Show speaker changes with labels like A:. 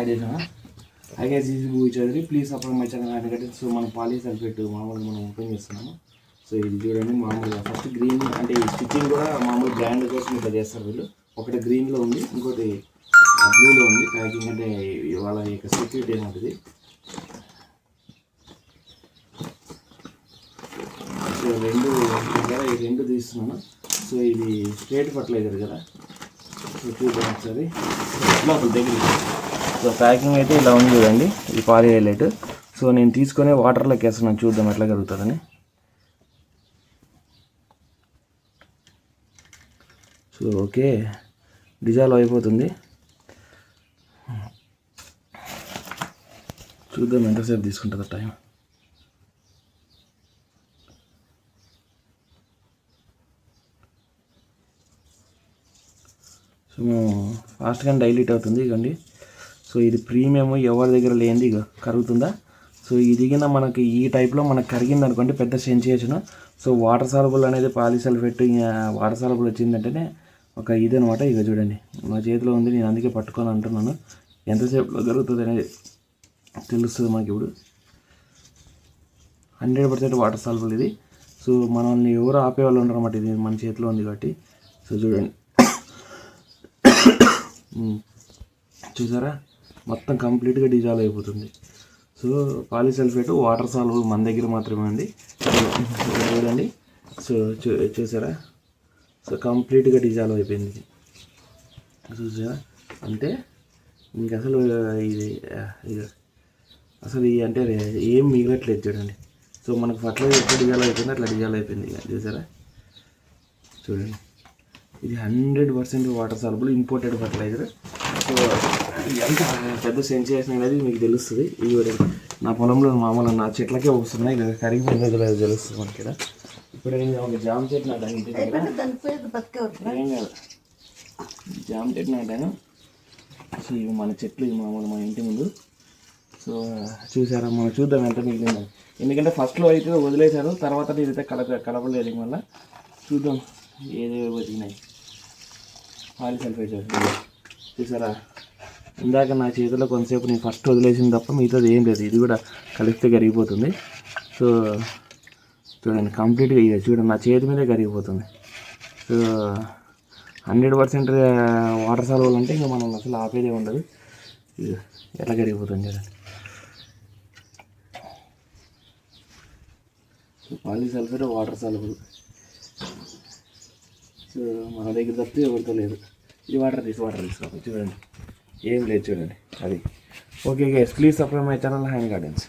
A: Start చేసామా అలాగే జీజీ భూ చదివి ప్లీజ్ సపోర్ట్ మై ఛానల్ ఎందుకంటే సో మనం పాలీ సల్ఫేట్ మామూలుగా మనం ఓపెన్ చేస్తున్నాము సో ఇది చూడండి మామూలుగా. ఫస్ట్ గ్రీన్ అంటే ఈ స్టిచ్చింగ్ కూడా మామూలు బ్రాండ్ కోసం ఇట్లా చేస్తారు వీళ్ళు. ఒకటి గ్రీన్లో ఉంది ఇంకోటి బ్లూలో ఉంది. ప్యాకింగ్ అంటే వాళ్ళ యొక్క సెక్యూరిటీ ఏమంటుంది? సో రెండు కదా ఈ రెండు తీస్తున్నాను. సో ఇది స్ట్రేట్ ఫర్టిలైజర్ కదా. సో చూద్దాం ఒకసారి. లోపల దగ్గర సో ప్యాకింగ్ అయితే ఇలా ఉంది చూడండి. ఇది పాలి హైలైట్ సో నేను తీసుకొని వాటర్లోకి వేస్తున్నాను. చూద్దాం ఎట్లా కలుగుతుందని సో ఓకే. డిజాల్వ్ అయిపోతుంది. చూద్దాం ఎంతసేపు తీసుకుంటుందో టైం. సో మేము ఫాస్ట్గా డైలీట్ అవుతుంది. ఇకండి సో ఇది ప్రీమియం ఎవరి దగ్గర లేనిది ఇక కరుగుతుందా? సో ఇది మనకి ఈ టైప్లో మనకు కరిగింది అనుకోండి పెద్ద సెన్సేషన్ సో వాటర్ సాల్బుల్ అనేది పాలిసల్ఫెట్ వాటర్ సాల్బుల్ వచ్చిందంటేనే ఒక ఇది అనమాట ఇక చూడండి. నా చేతిలో ఉంది నేను అందుకే పట్టుకొని అంటున్నాను. ఎంతసేపులో జరుగుతుంది అనేది తెలుస్తుంది మనకి ఇప్పుడు. హండ్రెడ్ పర్సెంట్ వాటర్ సాల్బుల్ ఇది. సో మనల్ని ఎవరు ఆపేవాళ్ళు ఉండరు అన్నమాట ఇది మన చేతిలో ఉంది కాబట్టి. సో చూడండి. చూసారా? మొత్తం కంప్లీట్గా డిజాల్వ్ అయిపోతుంది. సో పాలిసల్ఫేట్ వాటర్ సాల్వ్ మన దగ్గర మాత్రమే అండి. చూడండి సో చూసారా? సో కంప్లీట్గా డిజాల్వ్ అయిపోయింది. చూసారా? అంటే ఇంక అసలు ఇది అసలు ఇది అసలు అంటే ఏం మిగలట్లేదు చూడండి. సో మనకు ఫర్టిలైజర్ ఎట్లా డిజాల్వ్ అయిపోయింది అట్లా డిజాల్వ్ అయిపోయింది చూసారా? చూడండి. ఇది hundred percent water soluble imported fertiliser so ఎంత పెద్ద సెన్సేషన్ అనేది మీకు తెలుస్తుంది. ఇది కూడా నా పొలంలో మామూలు నా చెట్లకే వస్తున్నాయి ఇక కరిగిపోయిందో లేదో తెలుస్తుంది మనకి ఇక్కడ. ఇప్పుడు నేను ఒక జామ చెట్టు నాటాను ఏం కాదు. జామ చెట్టు నాటాను. సో ఇవి మన చెట్లు ఇవి మామూలు మా ఇంటి ముందు. సో చూసారా? మనం చూద్దాం ఎంత మిగిలిందని ఎందుకంటే ఫస్ట్లో అయితే వదిలేశారు. తర్వాత ఇదైతే కలప కలపలేదు వల్ల చూద్దాం. ఏదేవో బతికినాయి పాలిసల్ఫేట్. చూసారా? ఇందాక నా చేతిలో కొంతసేపు నేను ఫస్ట్ వదిలేసింది తప్ప మిగతాది ఏం లేదు. ఇది కూడా కలిపితే కరిగిపోతుంది. సో చూడండి కంప్లీట్గా ఇది చూడండి నా చేతి మీదే కరిగిపోతుంది. So hundred percent water soluble అంటే ఇంకా మనం అసలు ఆపేదే ఉండదు. ఎలా ఎట్లా కరిగిపోతుంది చూడండి. So polysulphate water soluble so మన దగ్గర తప్పితే ఎవరితో లేదు. ఇది వాటర్ తీసి వాటర్ తీసుకోవాలి చూడండి. ఏం లేదు చూడండి అది. Okay okay please subscribe my channel hand gardens